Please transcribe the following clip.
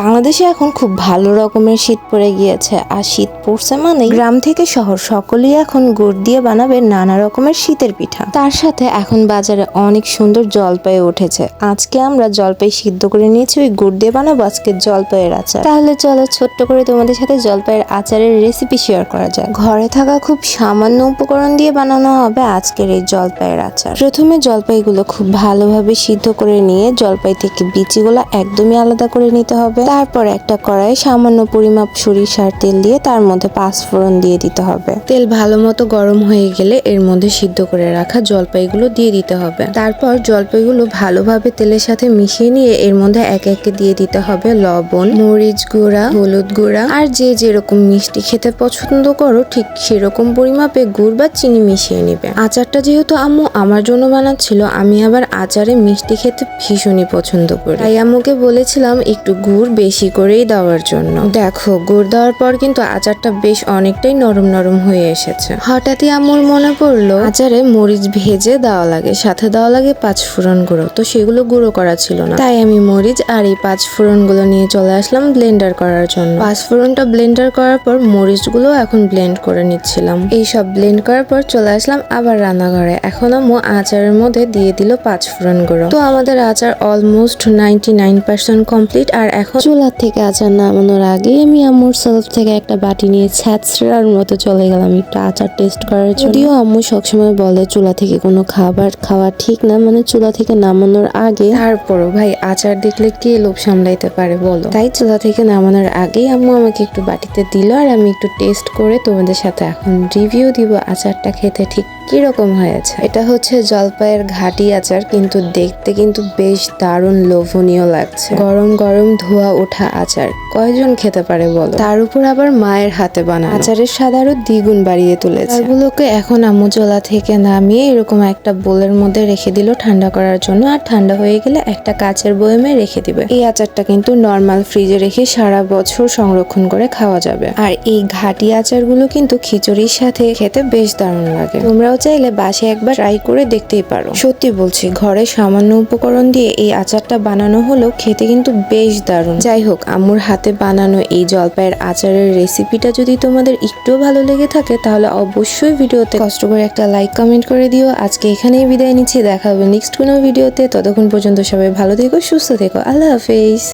বাংলাদেশে এখন খুব ভালো রকমের শীত পড়ে গিয়েছে, আর শীত পড়ছে মানে গ্রাম থেকে শহর সকলেই এখন গুড় দিয়ে বানাবে নানা রকমের শীতের পিঠা। তার সাথে এখন বাজারে অনেক সুন্দর জলপাই উঠেছে। আজকে আমরা জলপাই সিদ্ধ করে নিয়েছি, ওই গুড় দিয়ে বানাবো আজকে জলপাইয়ের আচার। তাহলে চলো ছোট্ট করে তোমাদের সাথে জলপাইয়ের আচারের রেসিপি শেয়ার করা যায় ঘরে থাকা খুব সামান্য উপকরণ দিয়ে বানানো হবে আজকের এই জলপাইয়ের আচার। প্রথমে জলপাইগুলো খুব ভালোভাবে সিদ্ধ করে নিয়ে জলপাই থেকে বিচিগুলো একদমই আলাদা করে নিতে হবে। তারপর একটা কড়াই সামান্য পরিমাপ সরিষার তেল দিয়ে তার মধ্যে পাঁচ ফোড়ন দিয়ে দিতে হবে। তেল ভালো মতো গরম হয়ে গেলে এর মধ্যে সিদ্ধ করে রাখা জলপাইগুলো দিয়ে দিতে হবে। তারপর জলপাইগুলো ভালোভাবে তেলের সাথে মিশিয়ে নিয়ে এর মধ্যে এক একে দিয়ে দিতে হবে লবণ মরিচ গুঁড়া হলুদ গুঁড়া। আর যে যেরকম মিষ্টি খেতে পছন্দ করো ঠিক সেরকম পরিমাপে গুড় বা চিনি মিশিয়ে নিবে। আচারটা যেহেতু আম্মু আমার জন্য বানাচ্ছিল আমি আবার আচারে মিষ্টি খেতে ভীষণই পছন্দ করি। তাই আম্মুকে বলেছিলাম একটু গুড় বেশি করেই দেওয়ার জন্য। দেখো, গুড় দেওয়ার পর কিন্তু আচারটা বেশ অনেকটাই নরম নরম হয়ে এসেছে। হঠাৎই আম্মুর মনে পড়ল, আচারে মরিচ ভেজে দেওয়া লাগে, সাথে দেওয়া লাগে পাঁচ ফোড়ন গুঁড়ো। তো সেগুলো গুঁড়ো করা ছিল না। তাই আমি মরিচ আর এই পাঁচ ফোড়নগুলো নিয়ে চলে আসলাম ব্লেন্ডার করার জন্য। পাঁচ ফোড়নটা ব্লেন্ডার করার পর মরিচগুলো এখন ব্লেন্ড করে নিচ্ছিলাম। এই সব ব্লেন্ড করার পর চলে আসলাম আবার রান্নাঘরে। এখন আম্মু আচারের মধ্যে দিয়ে দিল পাঁচ ফোড়ন গুঁড়ো। তো আমাদের আচার almost ninety nine percent complete আর এখন চুলার থেকে আচার নামানোর আগেই আমি আম্মুর সেলফ থেকে একটা বাটি নিয়ে ছ্যাঁচড়ার মতো চলে গেলাম একটু আচার টেস্ট করার জন্য। যদিও আম্মু সবসময় বলে চুলা থেকে কোনো খাবার খাওয়া ঠিক না মানে চুলা থেকে নামানোর আগে তারপরও ভাই আচার দেখলে কে লোভ সামলাইতে পারে বলো? তাই চুলা থেকে নামানোর আগেই আম্মু আমাকে একটু বাটিতে দিল আর আমি একটু টেস্ট করে তোমাদের সাথে এখন রিভিউ দিব আচারটা খেতে ঠিক কীরকম হয়েছে। এটা হচ্ছে জলপাইয়ের ঘাটি আচার কিন্তু দেখতে কিন্তু বেশ দারুণ লোভনীয় লাগছে। গরম গরম ধোয়া ওঠা আচার। কয়জন খেতে পারে বলো? তার উপর আবার মায়ের হাতে বানানো। আচারের স্বাদ আরও দ্বিগুণ বাড়িয়ে তুলেছে। এগুলোকে এখন আম্মু জলা থেকে নামিয়ে এরকম একটা বোলের মধ্যে রেখে দিল ঠান্ডা করার জন্য। আর ঠান্ডা হয়ে গেলে একটা কাচের বয়মে রেখে দিবে। এই আচারটা কিন্তু নর্মাল ফ্রিজে রেখে সারা বছর সংরক্ষণ করে খাওয়া যাবে। আর এই ঘাটি আচারগুলো কিন্তু খিচুড়ির সাথে খেতে বেশ দারুণ লাগে। তোমরাও চাইলে বাসে একবার ট্রাই করে দেখতেই পারো। সত্যি বলছি, ঘরে সামান্য উপকরণ দিয়ে এই আচারটা বানানো হলেও খেতে কিন্তু বেশ দারুণ যাই হোক আম্মুর হাতে বানানো এই জলপাইয়ের আচারের রেসিপিটা যদি তোমাদের একটুও ভালো লেগে থাকে, তাহলে অবশ্যই ভিডিওতে কষ্ট করে একটা লাইক কমেন্ট করে দিও। আজকে এখানেই বিদায় নিচ্ছি। দেখা হবে নেক্সট কোনো ভিডিওতে ততক্ষণ পর্যন্ত সবাই ভালো থেকো, সুস্থ থেকো। আল্লাহ হাফেজ।